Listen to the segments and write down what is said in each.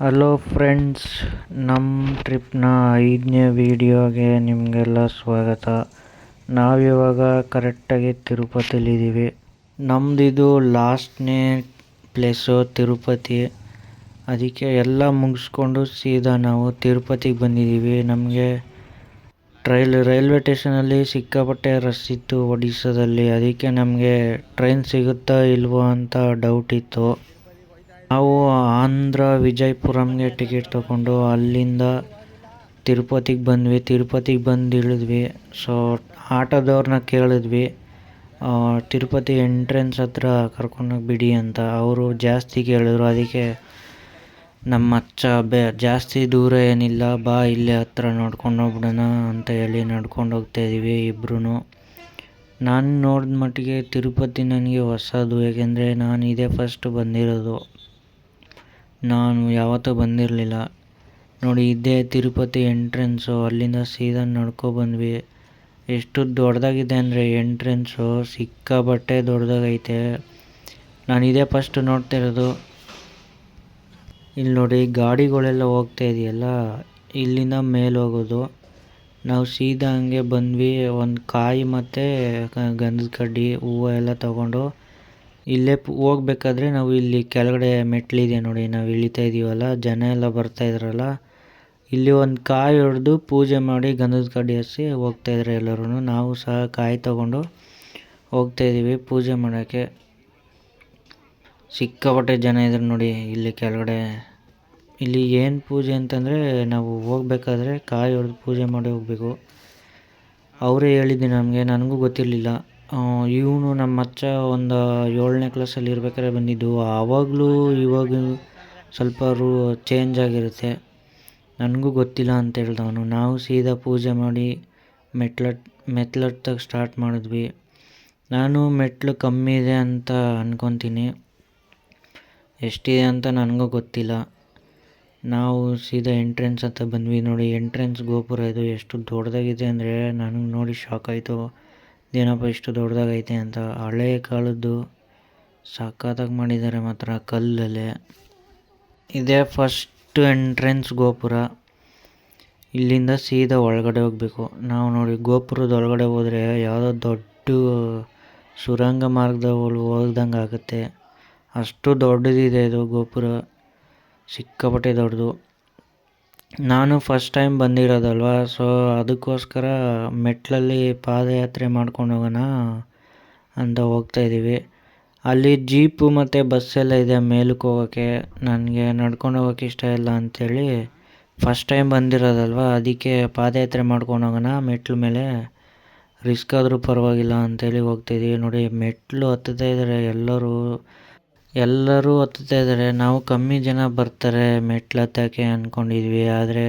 Hello friends ನಮ್ಮ ಟ್ರಿಪ್ನ ಐದನೇ ವೀಡಿಯೋಗೆ ನಿಮಗೆಲ್ಲ ಸ್ವಾಗತ. ನಾವಿವಾಗ ಕರೆಕ್ಟಾಗಿ ತಿರುಪತಿಲಿದ್ದೀವಿ. ನಮ್ಮದಿದು ಲಾಸ್ಟ್ನೇ ಪ್ಲೇಸು ತಿರುಪತಿ. ಅದಕ್ಕೆ ಎಲ್ಲ ಮುಗಿಸ್ಕೊಂಡು ಸೀದಾ ನಾವು ತಿರುಪತಿಗೆ ಬಂದಿದ್ದೀವಿ. ನಮಗೆ ಟ್ರೈಲ್ ರೈಲ್ವೆ ಸ್ಟೇಷನಲ್ಲಿ ಸಿಕ್ಕಾಪಟ್ಟೆ ರಶ್ ಇತ್ತು ಒಡಿಸ್ಸಾದಲ್ಲಿ. ಅದಕ್ಕೆ ನಮಗೆ ಟ್ರೈನ್ ಸಿಗುತ್ತಾ ಇಲ್ವೋ ಅಂತ ಡೌಟ್ ಇತ್ತು. ನಾವು ಆಂಧ್ರ ವಿಜಯಪುರಂಗೆ ಟಿಕೆಟ್ ತಗೊಂಡು ಅಲ್ಲಿಂದ ತಿರುಪತಿಗೆ ಬಂದ್ವಿ. ತಿರುಪತಿಗೆ ಬಂದು ಇಳಿದ್ವಿ ಸೊ ಆಟೋದವ್ರನ್ನ ಕೇಳಿದ್ವಿ. ತಿರುಪತಿ ಎಂಟ್ರೆನ್ಸ್ ಹತ್ರ ಕರ್ಕೊಂಡೋಗಿ ಬಿಡಿ ಅಂತ. ಅವರು ಜಾಸ್ತಿ ಕೇಳಿದ್ರು. ಅದಕ್ಕೆ ನಮ್ಮ ಅಚ್ಚ ಬೆ, ಜಾಸ್ತಿ ದೂರ ಏನಿಲ್ಲ, ಬಾ ಇಲ್ಲೇ ಹತ್ರ ನೋಡ್ಕೊಂಡು ಹೋಗ್ಬಿಡೋಣ ಅಂತ ಹೇಳಿ ನಡ್ಕೊಂಡು ಹೋಗ್ತಾ ಇದ್ದೀವಿ ಇಬ್ಬರೂ ನಾನು ನೋಡಿದ ಮಟ್ಟಿಗೆ ತಿರುಪತಿ ನನಗೆ ಹೊಸದು. ಏಕೆಂದರೆ ನಾನು ಇದೇ ಫಸ್ಟ್ ಬಂದಿರೋದು. ನಾನು ಯಾವತ್ತೂ ಬಂದಿರಲಿಲ್ಲ. ನೋಡಿ, ಇದೇ ತಿರುಪತಿ ಎಂಟ್ರೆನ್ಸು, ಅಲ್ಲಿಂದ ಸೀದಾ ನಡ್ಕೊ ಬಂದ್ವಿ. ಎಷ್ಟು ದೊಡ್ಡದಾಗಿದೆ ಅಂದರೆ ಎಂಟ್ರೆನ್ಸು ಸಿಕ್ಕಾಬಟ್ಟೆ ದೊಡ್ಡದಾಗೈತೆ. ನಾನು ಇದೇ ಫಸ್ಟ್ ನೋಡ್ತಿರೋದು ಇಲ್ಲಿ ನೋಡಿ, ಗಾಡಿಗಳೆಲ್ಲ ಹೋಗ್ತಾ ಇದೆಯಲ್ಲ, ಇಲ್ಲಿಂದ ಮೇಲೆ ಹೋಗೋದು. ನಾವು ಸೀದಾ ಹಂಗೆ ಬಂದ್ವಿ, ಒಂದು ಕಾಯಿ ಮತ್ತು ಗಂಧದ ಕಡ್ಡಿ, ಹೂವು ಎಲ್ಲ ತಗೊಂಡು. ಇಲ್ಲೇ ಹೋಗ್ಬೇಕಾದ್ರೆ ನಾವು ಇಲ್ಲಿ ಕೆಳಗಡೆ ಮೆಟ್ಲಿದೆ ನೋಡಿ, ನಾವು ಇಳಿತಾ ಇದೀವಲ್ಲ, ಜನ ಎಲ್ಲ ಬರ್ತಾ ಇದ್ರಲ್ಲ. ಇಲ್ಲಿ ಒಂದು ಕಾಯಿ ಹೊಡೆದು ಪೂಜೆ ಮಾಡಿ ಗಂಧದ ಕಡ್ಡಿ ಹೋಗ್ತಾ ಇದ್ರೆ ಎಲ್ಲರೂ ನಾವು ಸಹ ಕಾಯಿ ತಗೊಂಡು ಹೋಗ್ತಾ ಇದ್ದೀವಿ ಪೂಜೆ ಮಾಡೋಕ್ಕೆ. ಸಿಕ್ಕಾಪಟ್ಟೆ ಜನ ಇದ್ರು ನೋಡಿ ಇಲ್ಲಿ ಕೆಳಗಡೆ. ಇಲ್ಲಿ ಏನು ಪೂಜೆ ಅಂತಂದರೆ ನಾವು ಹೋಗ್ಬೇಕಾದ್ರೆ ಕಾಯಿ ಹೊಡೆದು ಪೂಜೆ ಮಾಡಿ ಹೋಗಬೇಕು. ಅವರೇ ಹೇಳಿದ್ದು ನಮಗೆ, ನನಗೂ ಗೊತ್ತಿರಲಿಲ್ಲ. ಇವನು ನಮ್ಮ ಅಚ್ಚ ಒಂದು ಏಳನೇ ಕ್ಲಾಸಲ್ಲಿ ಇರ್ಬೇಕಾದ್ರೆ ಬಂದಿದ್ದು. ಆವಾಗಲೂ ಇವಾಗ ಸ್ವಲ್ಪ ರೂ ಚೇಂಜ್ ಆಗಿರುತ್ತೆ. ನನಗೂ ಗೊತ್ತಿಲ್ಲ ಅಂತ ಹೇಳ್ದವನು. ನಾವು ಸೀದಾ ಪೂಜೆ ಮಾಡಿ ಮೆಟ್ಲಟ್ ಹತ್ತಕ್ಕೆ ಸ್ಟಾರ್ಟ್ ಮಾಡಿದ್ವಿ. ನಾನು ಮೆಟ್ಲು ಕಮ್ಮಿ ಇದೆ ಅಂತ ಅಂದ್ಕೊತೀನಿ ಎಷ್ಟಿದೆ ಅಂತ ನನಗೂ ಗೊತ್ತಿಲ್ಲ. ನಾವು ಸೀದಾ ಎಂಟ್ರೆನ್ಸ್ ಅಂತ ಬಂದ್ವಿ ನೋಡಿ. ಎಂಟ್ರೆನ್ಸ್ ಗೋಪುರ ಇದು ಎಷ್ಟು ದೊಡ್ಡದಾಗಿದೆ ಅಂದರೆ ನನಗೆ ನೋಡಿ ಶಾಕ್ ಆಯಿತು. ಏನಪ್ಪ ಇಷ್ಟು ದೊಡ್ಡದಾಗೈತೆ ಅಂತ ಹಳೆ ಕಾಲದ್ದು ಸಖತ್ತಾಗಿ ಮಾಡಿದ್ದಾರೆ ಮಾತ್ರ ಕಲ್ಲಲ್ಲೇ. ಇದೇ ಫಸ್ಟ್ ಎಂಟ್ರೆನ್ಸ್ ಗೋಪುರ. ಇಲ್ಲಿಂದ ಸೀದಾ ಒಳಗಡೆ ಹೋಗಬೇಕು. ನಾವು ನೋಡಿ ಗೋಪುರದ ಒಳಗಡೆ ಹೋದರೆ ಯಾವುದೋ ದೊಡ್ಡ ಸುರಂಗ ಮಾರ್ಗದ ಹೋಗ್ದಂಗೆ ಆಗುತ್ತೆ. ಅಷ್ಟು ದೊಡ್ಡದಿದೆ ಇದು ಗೋಪುರ. ಸಿಕ್ಕಾಪಟ್ಟೆ ದೊಡ್ಡದು. ನಾನು ಫಸ್ಟ್ ಟೈಮ್ ಬಂದಿರೋದಲ್ವ? ಸೊ ಅದಕ್ಕೋಸ್ಕರ ಮೆಟ್ಟಲಲ್ಲಿ ಪಾದಯಾತ್ರೆ ಮಾಡ್ಕೊಂಡು ಹೋಗೋಣ ಅಂತ ಹೋಗ್ತಾಯಿದ್ದೀವಿ ಅಲ್ಲಿ ಜೀಪು ಮತ್ತು ಬಸ್ಸೆಲ್ಲ ಇದೆ ಮೇಲಕ್ಕೆ ಹೋಗೋಕ್ಕೆ ನನಗೆ ನಡ್ಕೊಂಡು ಹೋಗೋಕೆ ಇಷ್ಟ ಇಲ್ಲ ಅಂಥೇಳಿ ಫಸ್ಟ್ ಟೈಮ್ ಬಂದಿರೋದಲ್ವ? ಅದಕ್ಕೆ ಪಾದಯಾತ್ರೆ ಮಾಡ್ಕೊಂಡು ಹೋಗೋಣ, ಮೆಟ್ಲು ಮೇಲೆ. ರಿಸ್ಕ್ ಆದರೂ ಪರವಾಗಿಲ್ಲ ಅಂಥೇಳಿ ಹೋಗ್ತಾಯಿದ್ದೀವಿ ನೋಡಿ, ಮೆಟ್ಲು ಹತ್ತುತ್ತಾ ಇದ್ದಾರೆ ಎಲ್ಲರೂ ಎಲ್ಲರೂ ಹತ್ತುತ್ತಾ ಇದ್ದಾರೆ. ನಾವು ಕಮ್ಮಿ ಜನ ಬರ್ತಾರೆ ಮೆಟ್ಲು ಹತ್ತೋಕ್ಕೆ ಅಂದ್ಕೊಂಡಿದ್ವಿ ಆದರೆ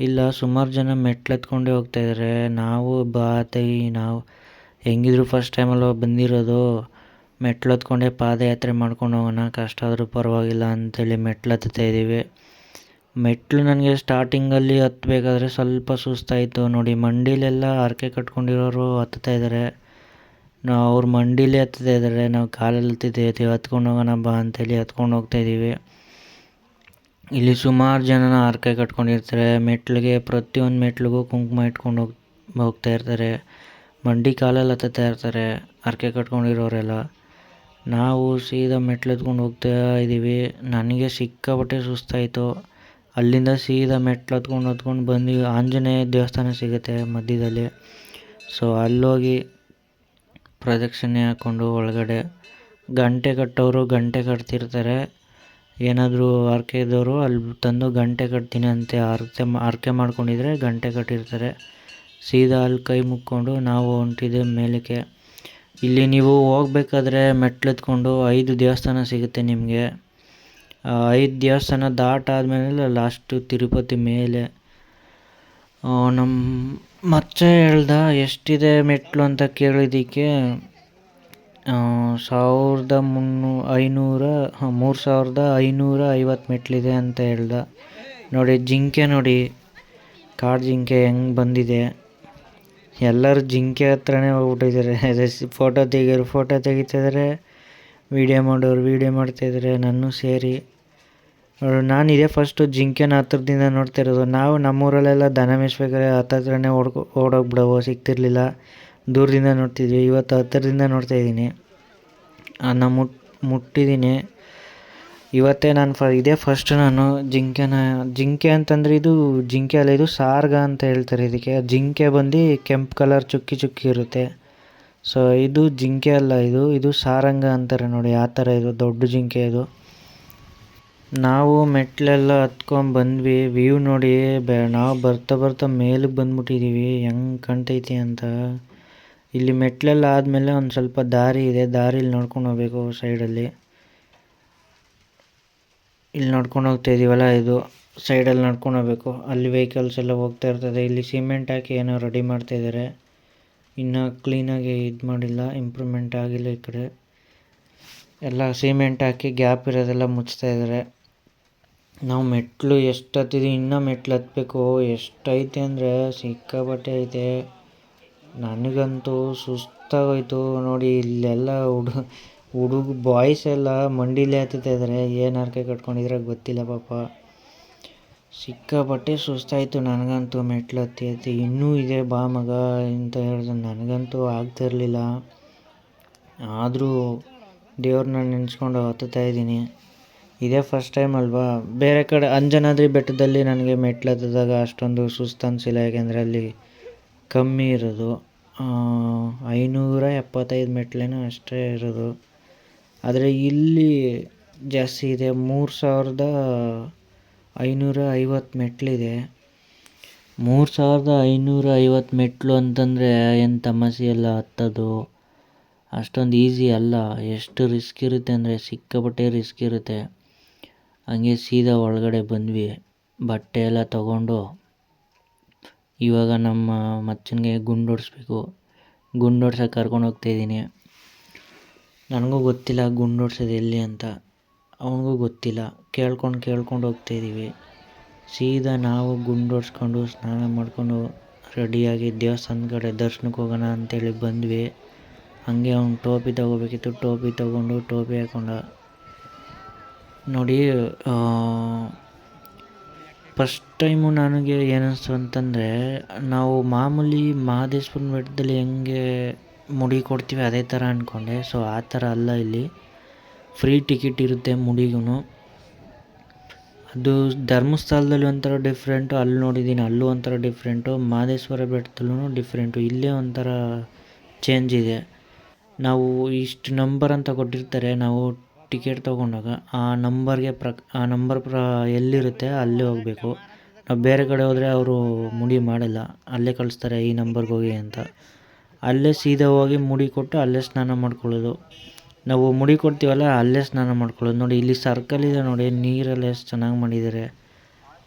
ಇಲ್ಲ, ಸುಮಾರು ಜನ ಮೆಟ್ಲು ಹತ್ಕೊಂಡೇ ಹೋಗ್ತಾ ಇದ್ದಾರೆ. ನಾವು ಬಾತೈ ನಾವು ಹೆಂಗಿದ್ರು ಫಸ್ಟ್ ಟೈಮಲ್ವ ಬಂದಿರೋದು? ಮೆಟ್ಲು ಹತ್ಕೊಂಡೇ ಪಾದಯಾತ್ರೆ ಮಾಡ್ಕೊಂಡು ಹೋಗೋಣ, ಕಷ್ಟ ಆದರೂ ಪರವಾಗಿಲ್ಲ ಅಂತೇಳಿ ಮೆಟ್ಲು ಹತ್ತುತ್ತಾ ಇದ್ದೀವಿ. ಮೆಟ್ಲು ನನಗೆ ಸ್ಟಾರ್ಟಿಂಗಲ್ಲಿ ಹತ್ತಬೇಕಾದ್ರೆ ಸ್ವಲ್ಪ ಸುಸ್ತಾಯಿತು. ನೋಡಿ, ಮಂಡಿಲೆಲ್ಲ ಹರಕೆ ಕಟ್ಕೊಂಡಿರೋರು ಹತ್ತುತ್ತಾ ಇದ್ದಾರೆ. ನಾವು ಅವ್ರ ಮಂಡಿಲಿ ಹತ್ತುತ್ತಾ ಇದ್ದಾರೆ. ನಾವು ಕಾಲಲ್ಲಿ ಹತ್ತಿದ್ದೀವಿ ಹತ್ಕೊಂಡು ಹೋಗೋಣ ಬಾ ಅಂತೇಳಿ ಹತ್ಕೊಂಡು ಹೋಗ್ತಾ ಇದ್ದೀವಿ. ಇಲ್ಲಿ ಸುಮಾರು ಜನ ಹರಕೆ ಕಟ್ಕೊಂಡಿರ್ತಾರೆ. ಮೆಟ್ಲಿಗೆ ಪ್ರತಿಯೊಂದು ಮೆಟ್ಲಿಗೂ ಕುಂಕುಮ ಇಟ್ಕೊಂಡು ಹೋಗಿ, ಹೋಗ್ತಾ ಇರ್ತಾರೆ. ಮಂಡಿ ಕಾಲಲ್ಲಿ ಹತ್ತುತ್ತಾ ಇರ್ತಾರೆ. ಹರಕೆ ಕಟ್ಕೊಂಡಿರೋರೆಲ್ಲ. ನಾವು ಸೀದಾ ಮೆಟ್ಲು ಹತ್ಕೊಂಡು ಹೋಗ್ತಾ ಇದ್ದೀವಿ. ನನಗೆ ಸಿಕ್ಕಾಪಟ್ಟೆ ಸುಸ್ತಾಯಿತು. ಅಲ್ಲಿಂದ ಸೀದಾ ಮೆಟ್ಲು ಹತ್ಕೊಂಡು ಹತ್ಕೊಂಡು ಬಂದು ಆಂಜನೇಯ ದೇವಸ್ಥಾನ ಸಿಗುತ್ತೆ ಮಧ್ಯದಲ್ಲಿ. ಸೊ ಅಲ್ಲೋಗಿ ಪ್ರದಕ್ಷಿಣೆ ಹಾಕ್ಕೊಂಡು ಒಳಗಡೆ ಗಂಟೆ ಕಟ್ಟೋರು ಗಂಟೆ ಕಟ್ತಿರ್ತಾರೆ. ಏನಾದರೂ ಹರಕೆ ಇದ್ದವರು ಅಲ್ಲಿ ತಂದು ಗಂಟೆ ಕಟ್ತೀನಿ ಅಂತ ಹರಕೆ ಹರಕೆ ಮಾಡ್ಕೊಂಡಿದ್ರೆ ಗಂಟೆ ಕಟ್ಟಿರ್ತಾರೆ. ಸೀದಾ ಅಲ್ಲಿ ಕೈ ಮುಕ್ಕೊಂಡು ನಾವು ಹೊಂಟಿದ್ದೆ ಮೇಲಕ್ಕೆ. ಇಲ್ಲಿ ನೀವು ಹೋಗ್ಬೇಕಾದ್ರೆ ಮೆಟ್ಲು ಹತ್ಕೊಂಡು ಐದು ದೇವಸ್ಥಾನ ಸಿಗುತ್ತೆ ನಿಮಗೆ. ಐದು ದೇವಸ್ಥಾನ ದಾಟಾದ ಮೇಲೆ ಲಾಸ್ಟು ತಿರುಪತಿ ಮೇಲೆ. ನಮ್ಮ ಮಚ್ಚ ಹೇಳ್ದ ಎಷ್ಟಿದೆ ಮೆಟ್ಲು ಅಂತ ಕೇಳಿದ್ದಕ್ಕೆ ಸಾವಿರದ ಮುನ್ನೂ, ಐನೂರ, ಹಾಂ, ಮೂರು ಸಾವಿರದ ಐನೂರ ಐವತ್ತು ಮೆಟ್ಲಿದೆ ಅಂತ ಹೇಳ್ದ. ನೋಡಿ, ಜಿಂಕೆ ನೋಡಿ, ಕಾಡು ಜಿಂಕೆ ಹೆಂಗೆ ಬಂದಿದೆ. ಎಲ್ಲರೂ ಜಿಂಕೆ ಹತ್ರನೇ ಹೋಗ್ಬಿಟ್ಟಿದ್ದಾರೆ. ಫೋಟೋ ತೆಗಿಯೋರು ಫೋಟೋ ತೆಗಿತಿದ್ದಾರೆ ವೀಡಿಯೋ ಮಾಡೋರು ವೀಡಿಯೋ ಮಾಡ್ತಾಯಿದ್ದಾರೆ ನನ್ನೂ ಸೇರಿ. ನಾನು ಇದೇ ಫಸ್ಟು ಜಿಂಕೆನ ಹತ್ರದಿಂದ ನೋಡ್ತಿರೋದು ನಾವು ನಮ್ಮೂರಲ್ಲೆಲ್ಲ ದನ ಮೇಯಿಸ್ಬೇಕಾದ್ರೆ ಹತ್ತತ್ರನೇ ಓಡ್ಕೊ, ಓಡೋಗ್ಬಿಡವು, ಸಿಗ್ತಿರ್ಲಿಲ್ಲ. ದೂರದಿಂದ ನೋಡ್ತಿದ್ವಿ. ಇವತ್ತು ಹತ್ತಿರದಿಂದ ನೋಡ್ತಾ ಇದ್ದೀನಿ. ನಾನು ಮುಟ್, ಮುಟ್ಟಿದ್ದೀನಿ. ಇವತ್ತೇ ನಾನು ಫ, ಇದೇ ಫಸ್ಟ್ ನಾನು ಜಿಂಕೆನ, ಜಿಂಕೆ ಅಂತಂದರೆ ಇದು, ಜಿಂಕೆ ಅಲ್ಲ, ಇದು ಸಾರ್ಗ ಅಂತ ಹೇಳ್ತಾರೆ ಇದಕ್ಕೆ. ಜಿಂಕೆ ಬಂದು ಕೆಂಪು ಕಲರ್ ಚುಕ್ಕಿ ಚುಕ್ಕಿ ಇರುತ್ತೆ. ಸೊ ಇದು ಜಿಂಕೆ ಅಲ್ಲ, ಇದು ಇದು ಸಾರಂಗ ಅಂತಾರೆ ನೋಡಿ, ಆ ಥರ ಇದು, ದೊಡ್ಡ ಜಿಂಕೆ ಇದು. ನಾವು ಮೆಟ್ಲೆಲ್ಲ ಹತ್ಕೊಂಡ್ ಬಂದ್ವಿ. ವ್ಯೂ ನೋಡಿ ನಾವು ಬರ್ತಾ ಬರ್ತಾ ಮೇಲಕ್ಕೆ ಬಂದ್ಬಿಟ್ಟಿದ್ದೀವಿ ಹೆಂಗೆ ಕಾಣ್ತೈತಿ ಅಂತ. ಇಲ್ಲಿ ಮೆಟ್ಲೆಲ್ಲ ಆದಮೇಲೆ ಒಂದು ಸ್ವಲ್ಪ ದಾರಿ ಇದೆ. ದಾರಿಲಿ ನೋಡ್ಕೊಂಡು ಹೋಗ್ಬೇಕು ಸೈಡಲ್ಲಿ. ಇಲ್ಲಿ ನೋಡ್ಕೊಂಡು ಹೋಗ್ತಾ ಇದ್ದೀವಲ್ಲ ಇದು. ಸೈಡಲ್ಲಿ ನಡ್ಕೊಂಡು ಹೋಗ್ಬೇಕು. ಅಲ್ಲಿ ವೆಹಿಕಲ್ಸ್ ಎಲ್ಲ ಹೋಗ್ತಾ ಇರ್ತದೆ. ಇಲ್ಲಿ ಸಿಮೆಂಟ್ ಹಾಕಿ ಏನೋ ರೆಡಿ ಮಾಡ್ತಾ ಇದ್ದಾರೆ ಇನ್ನೂ ಕ್ಲೀನಾಗಿ ಇದು ಮಾಡಿಲ್ಲ. ಇಂಪ್ರೂವ್ಮೆಂಟ್ ಆಗಿಲ್ಲ ಈ ಕಡೆ. ಎಲ್ಲ ಸಿಮೆಂಟ್ ಹಾಕಿ ಗ್ಯಾಪ್ ಇರೋದೆಲ್ಲ ಮುಚ್ತಾ ಇದ್ದಾರೆ ನಾವು ಮೆಟ್ಟಿಲು ಎಷ್ಟು ಹತ್ತಿದ್ವಿ, ಇನ್ನೂ ಮೆಟ್ಲು ಹತ್ತಬೇಕು ಎಷ್ಟೈತೆ ಅಂದರೆ ಸಿಕ್ಕಾಪಟ್ಟೆ ಐತೆ. ನನಗಂತೂ ಸುಸ್ತಾಗೋಯ್ತು. ನೋಡಿ, ಇಲ್ಲೆಲ್ಲ ಹುಡು, ಹುಡುಗ ಬಾಯ್ಸ್ ಎಲ್ಲ ಮಂಡಿಲೇ ಹತ್ತುತ್ತಾ ಇದ್ದಾರೆ ಏನು ಹರಕೆ ಕಟ್ಕೊಂಡಿದ್ರೆ ಗೊತ್ತಿಲ್ಲ ಪಾಪ. ಸಿಕ್ಕಾಪಟ್ಟೆ ಸುಸ್ತಾಯಿತು ನನಗಂತೂ ಮೆಟ್ಲು ಹತ್ತಿ ಹತ್ತಿ. ಇನ್ನೂ ಇದೆ ಬಾ ಮಗ ಅಂತ ಹೇಳಿದ್ರೆ ನನಗಂತೂ ಆಗ್ತಿರಲಿಲ್ಲ ಆದರೂ ದೇವ್ರನ್ನ ನೆನೆಸ್ಕೊಂಡು ಹತ್ತುತ್ತಾ ಇದ್ದೀನಿ. ಇದೇ ಫಸ್ಟ್ ಟೈಮ್ ಅಲ್ವಾ? ಬೇರೆ ಕಡೆ ಅಂಜನಾದ್ರಿ ಬೆಟ್ಟದಲ್ಲಿ ನನಗೆ ಮೆಟ್ಲು ಹತ್ತಿದಾಗ ಅಷ್ಟೊಂದು ಸುಸ್ತು ಅನಿಸಿಲ್ಲ ಯಾಕೆಂದರೆ ಅಲ್ಲಿ ಕಮ್ಮಿ ಇರೋದು. ಐನೂರ ಎಪ್ಪತ್ತೈದು ಮೆಟ್ಲೇನೋ ಅಷ್ಟೇ ಇರೋದು. ಆದರೆ ಇಲ್ಲಿ ಜಾಸ್ತಿ ಇದೆ. ಮೂರು ಸಾವಿರದ ಐನೂರ ಐವತ್ತು ಮೆಟ್ಲಿದೆ. ಮೂರು ಸಾವಿರದ ಐನೂರ ಐವತ್ತು ಮೆಟ್ಲು ಅಂತಂದರೆ ಏನು ತಮಸಿ ಎಲ್ಲ ಹತ್ತೋದು? ಅಷ್ಟೊಂದು ಈಸಿ ಅಲ್ಲ. ಎಷ್ಟು ರಿಸ್ಕ್ ಇರುತ್ತೆ ಅಂದರೆ ಸಿಕ್ಕಾಪಟ್ಟೆ ರಿಸ್ಕ್ ಇರುತ್ತೆ. ಹಂಗೆ ಸೀದಾ ಒಳಗಡೆ ಬಂದ್ವಿ. ಬಟ್ಟೆ ಎಲ್ಲ ತಗೊಂಡು ಇವಾಗ ನಮ್ಮ ಮಚ್ಚನಿಗೆ ಗುಂಡು ಗುಂಡೊಡ್ಸೋಕೆ ಗುಂಡು ಕರ್ಕೊಂಡು ಹೋಗ್ತಾಯಿದ್ದೀನಿ ನನಗೂ ಗೊತ್ತಿಲ್ಲ ಗುಂಡು ಹೊಡ್ಸೋದು ಎಲ್ಲಿ ಅಂತ. ಅವನಿಗೂ ಗೊತ್ತಿಲ್ಲ. ಕೇಳ್ಕೊಂಡು ಕೇಳ್ಕೊಂಡು ಹೋಗ್ತಾಯಿದ್ದೀವಿ ಸೀದಾ ನಾವು ಗುಂಡು ಹೊಡ್ಸ್ಕೊಂಡು ಸ್ನಾನ ಮಾಡಿಕೊಂಡು ರೆಡಿಯಾಗಿ ದೇವಸ್ಥಾನದ ಕಡೆ ದರ್ಶನಕ್ಕೆ ಹೋಗೋಣ ಅಂತೇಳಿ ಬಂದ್ವಿ. ಹಂಗೆ ಅವ್ನು ಟೋಪಿ ತೊಗೋಬೇಕಿತ್ತು. ಟೋಪಿ ತೊಗೊಂಡು ಟೋಪಿ ಹಾಕೊಂಡ ನೋಡಿ ಫಸ್ಟ್ ಟೈಮು ನನಗೆ ಏನಿಸ್ತು ಅಂತಂದರೆ, ನಾವು ಮಾಮೂಲಿ ಮಹದೇಶ್ವರನ ಬೆಟ್ಟದಲ್ಲಿ ಹೆಂಗೆ ಮುಡಿ ಕೊಡ್ತೀವಿ ಅದೇ ಥರ ಅಂದ್ಕೊಂಡೆ ಸೊ ಆ ಥರ ಅಲ್ಲ ಇಲ್ಲಿ. ಫ್ರೀ ಟಿಕೆಟ್ ಇರುತ್ತೆ ಮುಡಿಗೂ ಅದು ಧರ್ಮಸ್ಥಳದಲ್ಲಿ ಒಂಥರ ಡಿಫ್ರೆಂಟು ಅಲ್ಲಿ ನೋಡಿದ್ದೀನಿ ಅಲ್ಲೂ ಒಂಥರ ಡಿಫ್ರೆಂಟು ಮಹದೇಶ್ವರ ಬೆಟ್ಟದಲ್ಲೂ ಡಿಫ್ರೆಂಟು ಇಲ್ಲೇ ಒಂಥರ ಚೇಂಜ್ ಇದೆ. ನಾವು ಇಷ್ಟು ನಂಬರ್ ಅಂತ ಕೊಟ್ಟಿರ್ತಾರೆ. ನಾವು ಟಿಕೆಟ್ ತೊಗೊಂಡಾಗ ಆ ನಂಬರ್ಗೆ ಪ್ರಕ್, ಆ ನಂಬರ್ ಪ್ರ, ಎಲ್ಲಿರುತ್ತೆ ಅಲ್ಲೇ ಹೋಗಬೇಕು. ನಾವು ಬೇರೆ ಕಡೆ ಹೋದರೆ ಅವರು ಮುಡಿ ಮಾಡಲ್ಲ. ಅಲ್ಲೇ ಕಳಿಸ್ತಾರೆ ಈ ನಂಬರ್ಗೆ ಹೋಗಿ ಅಂತ. ಅಲ್ಲೇ ಸೀದಾ ಹೋಗಿ ಮುಡಿ ಕೊಟ್ಟು ಅಲ್ಲೇ ಸ್ನಾನ ಮಾಡ್ಕೊಳ್ಳೋದು. ನಾವು ಮುಡಿ ಕೊಡ್ತೀವಲ್ಲ, ಅಲ್ಲೇ ಸ್ನಾನ ಮಾಡ್ಕೊಳ್ಳೋದು. ನೋಡಿ, ಇಲ್ಲಿ ಸರ್ಕಲ್ ಇದೆ ನೋಡಿ, ನೀರೆಲ್ಲ ಎಷ್ಟು ಚೆನ್ನಾಗಿ ಮಾಡಿದ್ದಾರೆ.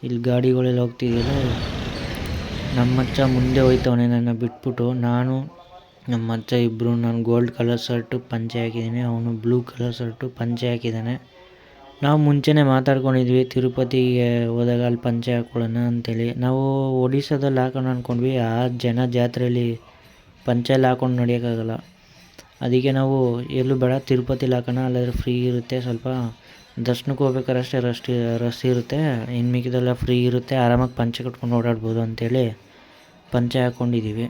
ಇಲ್ಲಿ ಗಾಡಿಗಳೆಲ್ಲ ಹೋಗ್ತಿದೆಯಲ್ಲ. ನಮ್ಮಚ್ಚ ಮುಂದೆ ಹೋಯ್ತವನೇ ನನ್ನ ಬಿಟ್ಬಿಟ್ಟು. ನಾನು ನಮ್ಮ ಅತ್ತೆ ಇಬ್ಬರು ನಾನು ಗೋಲ್ಡ್ ಕಲರ್ ಶರ್ಟು ಪಂಚೆ ಹಾಕಿದ್ದೀನಿ, ಅವನು ಬ್ಲೂ ಕಲರ್ ಶರ್ಟು ಪಂಚೆ ಹಾಕಿದ್ದಾನೆ. ನಾವು ಮುಂಚೆನೇ ಮಾತಾಡ್ಕೊಂಡಿದ್ವಿ, ತಿರುಪತಿಗೆ ಹೋದಾಗ ಅಲ್ಲಿ ಪಂಚೆ ಹಾಕ್ಕೊಳ್ಳೋಣ ಅಂತೇಳಿ. ನಾವು ಒಡಿಶಾದಲ್ಲಿ ಹಾಕೋಣ ಅಂದ್ಕೊಂಡ್ವಿ ಆ ಜನ ಜಾತ್ರೆಯಲ್ಲಿ ಪಂಚೆ ಎಲ್ಲ ಹಾಕೊಂಡು ನಡೆಯೋಕ್ಕಾಗಲ್ಲ. ಅದಕ್ಕೆ ನಾವು ಎಲ್ಲೂ ಬೇಡ, ತಿರುಪತಿಲಿ ಹಾಕೋಣ, ಅಲ್ಲಾದ್ರೆ ಫ್ರೀ ಇರುತ್ತೆ ಸ್ವಲ್ಪ. ದರ್ಶನಕ್ಕೆ ಹೋಗ್ಬೇಕಾದ್ರೆ ಅಷ್ಟೇ ರಶ್ ರಶ್ ಇರುತ್ತೆ. ಇನ್ನು ಮಿಕ್ಕಿದೆಲ್ಲ ಫ್ರೀ ಇರುತ್ತೆ, ಆರಾಮಾಗಿ ಪಂಚೆ ಕಟ್ಕೊಂಡು ಓಡಾಡ್ಬೋದು ಅಂತೇಳಿ ಪಂಚೆ ಹಾಕ್ಕೊಂಡಿದ್ದೀವಿ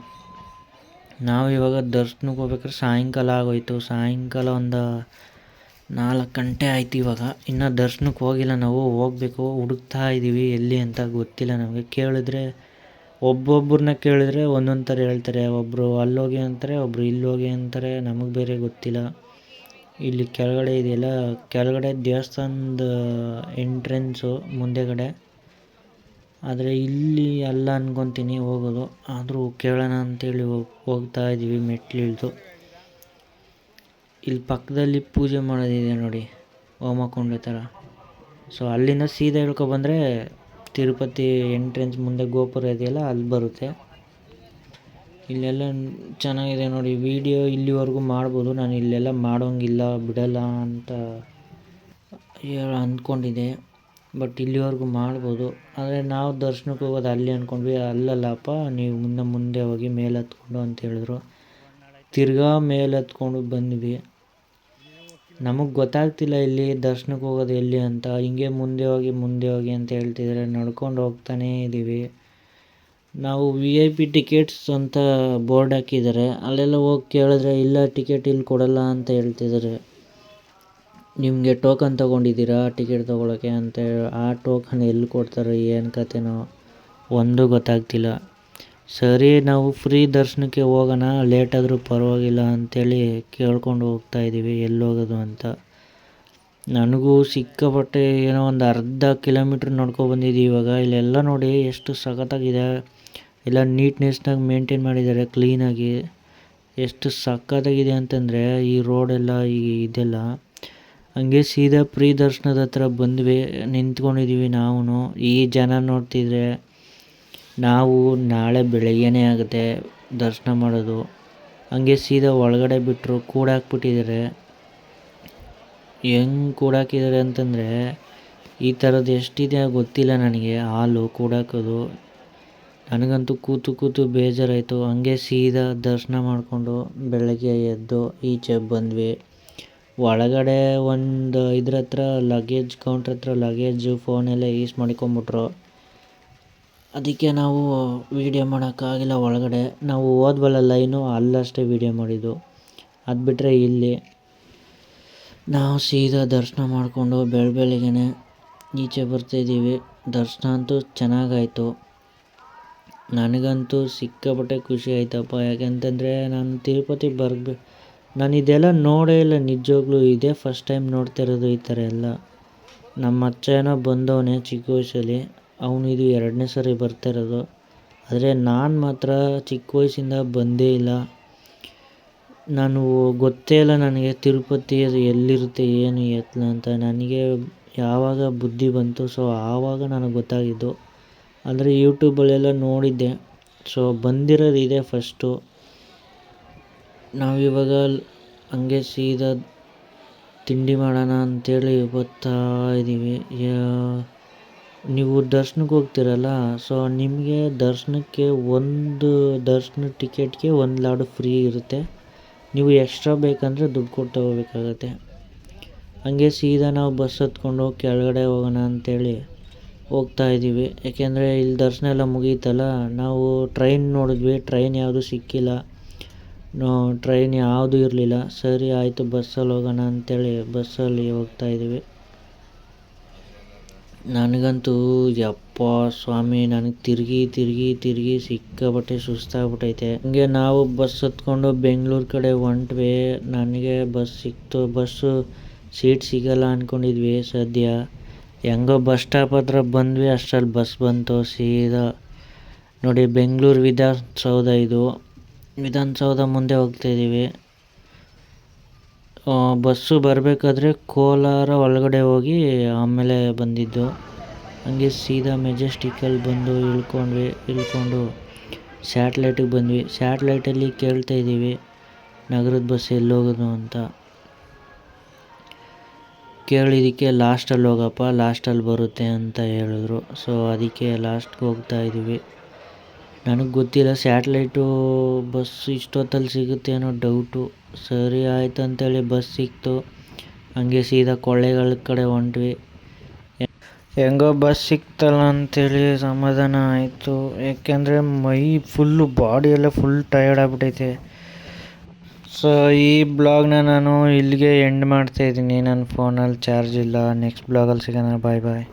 ನಾವು ಇವಾಗ ದರ್ಶನಕ್ಕೆ ಹೋಗ್ಬೇಕಾದ್ರೆ ಸಾಯಂಕಾಲ ಆಗೋಯಿತು. ಸಾಯಂಕಾಲ ಒಂದು ನಾಲ್ಕು ಗಂಟೆ ಆಯ್ತು ಇವಾಗ. ಇನ್ನು ದರ್ಶನಕ್ಕೆ ಹೋಗಿಲ್ಲ ನಾವು. ಹೋಗ್ಬೇಕು. ಹುಡುಕ್ತಾ ಇದ್ದೀವಿ ಎಲ್ಲಿ ಅಂತ ಗೊತ್ತಿಲ್ಲ ನಮಗೆ. ಕೇಳಿದ್ರೆ ಒಬ್ಬೊಬ್ಬರನ್ನ ಕೇಳಿದ್ರೆ ಒಂದೊಂದು ಥರ ಹೇಳ್ತಾರೆ. ಒಬ್ಬರು ಅಲ್ಲೋಗಿ ಅಂತಾರೆ ಒಬ್ಬರು ಇಲ್ಲೋಗಿ ಅಂತಾರೆ. ನಮಗೆ ಬೇರೆ ಗೊತ್ತಿಲ್ಲ. ಇಲ್ಲಿ ಕೆಳಗಡೆ ಇದೆಯಲ್ಲ? ಕೆಳಗಡೆ ದೇವಸ್ಥಾನದ ಎಂಟ್ರೆನ್ಸು ಮುಂದೆಗಡೆ. ಆದರೆ ಇಲ್ಲಿ ಅಲ್ಲ ಅನ್ಕೊತೀನಿ ಹೋಗೋದು. ಆದರೂ ಕೇಳೋಣ ಅಂತೇಳಿ ಹೋಗ್ ಹೋಗ್ತಾ ಇದ್ದೀವಿ ಮೆಟ್ಲಿಳಿದು ಇಲ್ಲಿ ಪಕ್ಕದಲ್ಲಿ ಪೂಜೆ ಮಾಡೋದಿದೆ ನೋಡಿ, ಹೋಮಕೊಂಡೆ ಥರ ಸೊ ಅಲ್ಲಿಂದ ಸೀದಾ ಬಂದರೆ ತಿರುಪತಿ ಎಂಟ್ರೆನ್ಸ್ ಮುಂದೆ ಗೋಪುರ ಇದೆಯಲ್ಲ, ಅಲ್ಲಿ ಬರುತ್ತೆ. ಇಲ್ಲೆಲ್ಲ ಚೆನ್ನಾಗಿದೆ ನೋಡಿ ವಿಡಿಯೋ ಇಲ್ಲಿವರೆಗೂ ಮಾಡ್ಬೋದು. ನಾನು ಇಲ್ಲೆಲ್ಲ ಮಾಡೋಂಗಿಲ್ಲ, ಬಿಡಲ್ಲ ಅಂತ ಅಂದ್ಕೊಂಡಿದ್ದೆ ಬಟ್ ಇಲ್ಲಿವರೆಗೂ ಮಾಡ್ಬೋದು. ಆದರೆ ನಾವು ದರ್ಶನಕ್ಕೆ ಹೋಗೋದು ಅಲ್ಲಿ ಅಂದ್ಕೊಂಡ್ವಿ ಅಲ್ಲಲ್ಲಪ್ಪ, ನೀವು ಮುಂದೆ ಮುಂದೆ ಹೋಗಿ ಮೇಲೆ ಹತ್ಕೊಂಡು ಅಂತ ಹೇಳಿದ್ರು. ತಿರ್ಗಾ ಮೇಲೆ ಹತ್ಕೊಂಡು ಬಂದ್ವಿ. ನಮಗೆ ಗೊತ್ತಾಗ್ತಿಲ್ಲ ಇಲ್ಲಿ ದರ್ಶನಕ್ಕೆ ಹೋಗೋದು ಎಲ್ಲಿ ಅಂತ. ಹಿಂಗೆ ಮುಂದೆ ಹೋಗಿ ಮುಂದೆ ಹೋಗಿ ಅಂತ ಹೇಳ್ತಿದ್ದಾರೆ ನಡ್ಕೊಂಡು ಹೋಗ್ತಾನೇ ಇದ್ದೀವಿ ನಾವು ವಿ ಐ ಪಿ ಟಿಕೆಟ್ಸ್ ಅಂತ ಬೋರ್ಡ್ ಹಾಕಿದ್ದಾರೆ. ಅಲ್ಲೆಲ್ಲ ಹೋಗಿ ಕೇಳಿದ್ರೆ ಇಲ್ಲ ಟಿಕೆಟ್ ಇಲ್ಲಿ ಕೊಡಲ್ಲ ಅಂತ ಹೇಳ್ತಿದ್ದಾರೆ. ನಿಮಗೆ ಟೋಕನ್ ತೊಗೊಂಡಿದ್ದೀರಾ? ಟಿಕೆಟ್ ತೊಗೊಳಕ್ಕೆ ಅಂತ ಆ ಟೋಕನ್ ಎಲ್ಲಿ ಕೊಡ್ತಾರೆ, ಏನು ಕತೆನೋ ಒಂದು ಗೊತ್ತಾಗ್ತಿಲ್ಲ. ಸರಿ, ನಾವು ಫ್ರೀ ದರ್ಶನಕ್ಕೆ ಹೋಗೋಣ ಲೇಟಾದರೂ ಪರವಾಗಿಲ್ಲ ಅಂಥೇಳಿ ಕೇಳ್ಕೊಂಡು ಹೋಗ್ತಾ ಇದ್ದೀವಿ, ಎಲ್ಲಿ ಹೋಗೋದು ಅಂತ. ನನಗೂ ಸಿಕ್ಕಾಪಟ್ಟೆ ಏನೋ ಒಂದು ಅರ್ಧ ಕಿಲೋಮೀಟ್ರ್ ನಡ್ಕೊ ಇವಾಗ. ಇಲ್ಲೆಲ್ಲ ನೋಡಿ ಎಷ್ಟು ಸಖತ್ತಾಗಿದೆ. ಎಲ್ಲ ನೀಟ್ನೆಸ್ನಾಗ ಮೇಂಟೈನ್ ಮಾಡಿದ್ದಾರೆ ಕ್ಲೀನಾಗಿ ಎಷ್ಟು ಸಖತ್ತಾಗಿದೆ ಅಂತಂದರೆ, ಈ ರೋಡೆಲ್ಲ ಈ ಇದೆಲ್ಲ ಹಂಗೆ ಸೀದಾ ಪ್ರಿಯ ದರ್ಶನದ ಹತ್ರ ಬಂದ್ವಿ ನಿಂತ್ಕೊಂಡಿದ್ದೀವಿ ನಾವು ಈ ಜನ ನೋಡ್ತಿದ್ರೆ ನಾವು ನಾಳೆ ಬೆಳಗ್ಗೆನೇ ಆಗುತ್ತೆ ದರ್ಶನ ಮಾಡೋದು. ಹಂಗೆ ಸೀದಾ ಒಳಗಡೆ ಬಿಟ್ಟರು ಕೂಡಾಕ್ಬಿಟ್ಟಿದ್ದಾರೆ. ಹೆಂಗೆ ಕೂಡಾಕಿದ್ದಾರೆ ಅಂತಂದರೆ, ಈ ಥರದ್ದು ಎಷ್ಟಿದೆ ಗೊತ್ತಿಲ್ಲ ನನಗೆ, ಹಾಲು ಕೂಡಾಕೋದು. ನನಗಂತೂ ಕೂತು ಕೂತು ಬೇಜಾರಾಯಿತು. ಹಂಗೆ ಸೀದಾ ದರ್ಶನ ಮಾಡಿಕೊಂಡು ಬೆಳಗ್ಗೆ ಎದ್ದು ಈಚೆ ಬಂದ್ವಿ. ಒಳಗಡೆ ಒಂದು ಇದ್ರ ಹತ್ರ ಲಗೇಜ್ ಕೌಂಟ್ರ್ ಹತ್ರ ಲಗೇಜು ಫೋನೆಲ್ಲ ಈಸ್ ಮಾಡ್ಕೊಂಬಿಟ್ರು ಅದಕ್ಕೆ ನಾವು ವೀಡಿಯೋ ಮಾಡೋಕ್ಕಾಗಿಲ್ಲ ಒಳಗಡೆ. ನಾವು ಓದ್ಬಲ್ಲ ಲೈನು ಅಲ್ಲಷ್ಟೇ ವೀಡಿಯೋ ಮಾಡಿದ್ದು. ಅದು ಬಿಟ್ಟರೆ ಇಲ್ಲಿ. ನಾವು ಸೀದಾ ದರ್ಶನ ಮಾಡಿಕೊಂಡು ಬೆಳ ಬೆಳಗ್ಗೆನೆ ಈಚೆ ಬರ್ತಾಯಿದ್ದೀವಿ ದರ್ಶನ ಅಂತೂ ಚೆನ್ನಾಗಾಯಿತು. ನನಗಂತೂ ಸಿಕ್ಕಾಪಟ್ಟೆ ಖುಷಿ ಆಯ್ತಪ್ಪ. ಯಾಕೆಂತಂದರೆ ನಾನು ತಿರುಪತಿ ಬರ್ಬೇಕು ನಾನು ಇದೆಲ್ಲ ನೋಡೇ ಇಲ್ಲ, ನಿಜವಾಗ್ಲೂ ಇದೇ. ಫಸ್ಟ್ ಟೈಮ್ ನೋಡ್ತಿರೋದು ಈ ಥರ ಎಲ್ಲ. ನಮ್ಮ ಅಚ್ಚ ಏನೋ ಬಂದವನೇ ಚಿಕ್ಕ ವಯಸ್ಸಲ್ಲಿ. ಅವನು ಇದು ಎರಡನೇ ಸರಿ ಬರ್ತಿರೋದು ಆದರೆ ನಾನು ಮಾತ್ರ ಚಿಕ್ಕ ವಯಸ್ಸಿಂದ ಬಂದೇ ಇಲ್ಲ. ನಾನು ಗೊತ್ತೇ ಇಲ್ಲ ನನಗೆ ತಿರುಪತಿ ಅದು ಎಲ್ಲಿರುತ್ತೆ, ಏನು ಎತ್ತಲ ಅಂತ. ನನಗೆ ಯಾವಾಗ ಬುದ್ಧಿ ಬಂತು ಸೊ ಆವಾಗ ನನಗೆ ಗೊತ್ತಾಗಿದ್ದು. ಅಂದರೆ ಯೂಟ್ಯೂಬಲ್ಲೆಲ್ಲ ನೋಡಿದ್ದೆ. ಸೊ ಬಂದಿರೋದು ಇದೆ ಫಸ್ಟು ನಾವಿವಾಗ ಹಂಗೆ ಸೀದಾ ತಿಂಡಿ ಮಾಡೋಣ ಅಂತೇಳಿ ಬರ್ತಾ ಇದ್ದೀವಿ ನೀವು ದರ್ಶನಕ್ಕೆ ಹೋಗ್ತೀರಲ್ಲ ಸೊ ನಿಮಗೆ ದರ್ಶನಕ್ಕೆ ಒಂದು ದರ್ಶನ ಟಿಕೆಟ್ಗೆ ಒಂದು ಲಾಡು ಫ್ರೀ ಇರುತ್ತೆ. ನೀವು ಎಕ್ಸ್ಟ್ರಾ ಬೇಕಂದರೆ ದುಡ್ಡು ಕೊಟ್ಟು ತಗೋಬೇಕಾಗತ್ತೆ. ಹಂಗೆ ಸೀದಾ ನಾವು ಬಸ್ ಹತ್ಕೊಂಡು ಕೆಳಗಡೆ ಹೋಗೋಣ ಅಂತೇಳಿ ಹೋಗ್ತಾ ಇದ್ದೀವಿ ಯಾಕೆಂದರೆ ಇಲ್ಲಿ ದರ್ಶನ ಎಲ್ಲ ಮುಗೀತಲ್ಲ, ನಾವು ಟ್ರೈನ್ ನೋಡಿದ್ವಿ ಟ್ರೈನ್ ಯಾವುದೂ ಸಿಕ್ಕಿಲ್ಲ. ಟ್ರೈನ್ ಯಾವುದೂ ಇರಲಿಲ್ಲ. ಸರಿ, ಆಯಿತು ಬಸ್ಸಲ್ಲಿ ಹೋಗೋಣ ಅಂತೇಳಿ ಬಸ್ಸಲ್ಲಿ ಹೋಗ್ತಾ ಇದ್ದೀವಿ ನನಗಂತೂ, ಯಪ್ಪ ಸ್ವಾಮಿ, ನನಗೆ ತಿರುಗಿ ತಿರುಗಿ ತಿರುಗಿ ಸಿಕ್ಕಾಪಟ್ಟೆ ಸುಸ್ತಾಗ್ಬಿಟ್ಟೈತೆ ಹಂಗೆ ನಾವು ಬಸ್ ಹತ್ಕೊಂಡು ಬೆಂಗಳೂರು ಕಡೆ ಹೊಂಟ್ವಿ. ನನಗೆ ಬಸ್ ಸಿಕ್ತು. ಬಸ್ಸು ಸೀಟ್ ಸಿಗಲ್ಲ ಅಂದ್ಕೊಂಡಿದ್ವಿ ಸದ್ಯ. ಹೆಂಗೋ ಬಸ್ ಸ್ಟಾಪ್ ಹತ್ರ ಬಂದ್ವಿ. ಅಷ್ಟರಲ್ಲಿ ಬಸ್ ಬಂತು ಸೀದಾ. ನೋಡಿ, ಬೆಂಗಳೂರು ವಿಧಾನಸೌಧ ಇದು. ವಿಧಾನಸೌಧ ಮುಂದೆ ಹೋಗ್ತಾಯಿದ್ದೀವಿ ಬಸ್ಸು ಬರಬೇಕಾದ್ರೆ ಕೋಲಾರ ಒಳಗಡೆ ಹೋಗಿ ಆಮೇಲೆ ಬಂದಿದ್ದು. ಹಂಗೆ ಸೀದಾ ಮೆಜೆಸ್ಟಿಕಲ್ಲಿ ಬಂದು ಇಳ್ಕೊಂಡ್ವಿ, ಇಳ್ಕೊಂಡು ಸ್ಯಾಟ್ಲೈಟಿಗೆ ಬಂದ್ವಿ. ಸ್ಯಾಟ್ಲೈಟಲ್ಲಿ ಕೇಳ್ತಾ ಇದ್ದೀವಿ, ನಗರದ ಬಸ್ ಎಲ್ಲಿ ಹೋಗೋದು ಅಂತ. ಕೇಳಿದ್ದಕ್ಕೆ ಲಾಸ್ಟಲ್ಲಿ ಹೋಗಪ್ಪ, ಲಾಸ್ಟಲ್ಲಿ ಬರುತ್ತೆ ಅಂತ ಹೇಳಿದ್ರು. ಸೊ ಅದಕ್ಕೆ ಲಾಸ್ಟ್ಗೆ ಹೋಗ್ತಾ ಇದ್ದೀವಿ. ನನಗೆ ಗೊತ್ತಿಲ್ಲ, ಸ್ಯಾಟ್ಲೈಟು, ಬಸ್ ಇಷ್ಟೊತ್ತಲ್ಲಿ ಸಿಗುತ್ತೆ ಅನ್ನೋ ಡೌಟು. ಸರಿ ಆಯ್ತು ಅಂತೇಳಿ ಬಸ್ ಸಿಕ್ತು. ಹಂಗೆ ಸೀದಾ ಕೊಳ್ಳೆಗಳ ಕಡೆ ಹೊಂಟ್ವಿ. ಹೆಂಗೋ ಬಸ್ ಸಿಕ್ತಲ್ಲ ಅಂತೇಳಿ ಸಮಾಧಾನ ಆಯಿತು. ಯಾಕೆಂದರೆ ಮೈ ಫುಲ್ಲು ಬಾಡಿ ಎಲ್ಲ ಫುಲ್ ಟಯರ್ಡ್ ಆಗ್ಬಿಟ್ಟೈತೆ ಸೊ ಈ ಬ್ಲಾಗ್ನ ನಾನು ಇಲ್ಲಿಗೆ ಎಂಡ್ ಮಾಡ್ತಾಯಿದ್ದೀನಿ ನನ್ನ ಫೋನಲ್ಲಿ ಚಾರ್ಜ್ ಇಲ್ಲ. ನೆಕ್ಸ್ಟ್ ಬ್ಲಾಗಲ್ಲಿ ಸಿಗೋಣ. ಬಾಯ್ ಬಾಯ್